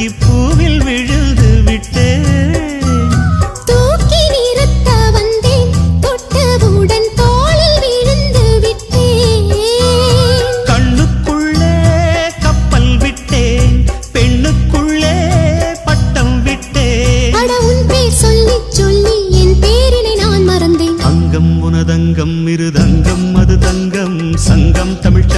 தூக்கி பூவில் விழுந்து விட்டு. தூக்கி நிறுத்த வந்தேன் தொட்டவுடன் தோளில் விழுந்து விட்டேன். கண்ணுக்குள்ளே கப்பல் விட்டேன் பெண்ணுக்குள்ளே பட்டம் விட்டேன். அட உன் பேர் சொல்லி சொல்லி என் பேரினை நான் மறந்தேன். அங்கம் உனதங்கம் இருதங்கம் அது தங்கம். சங்கம் தமிழ்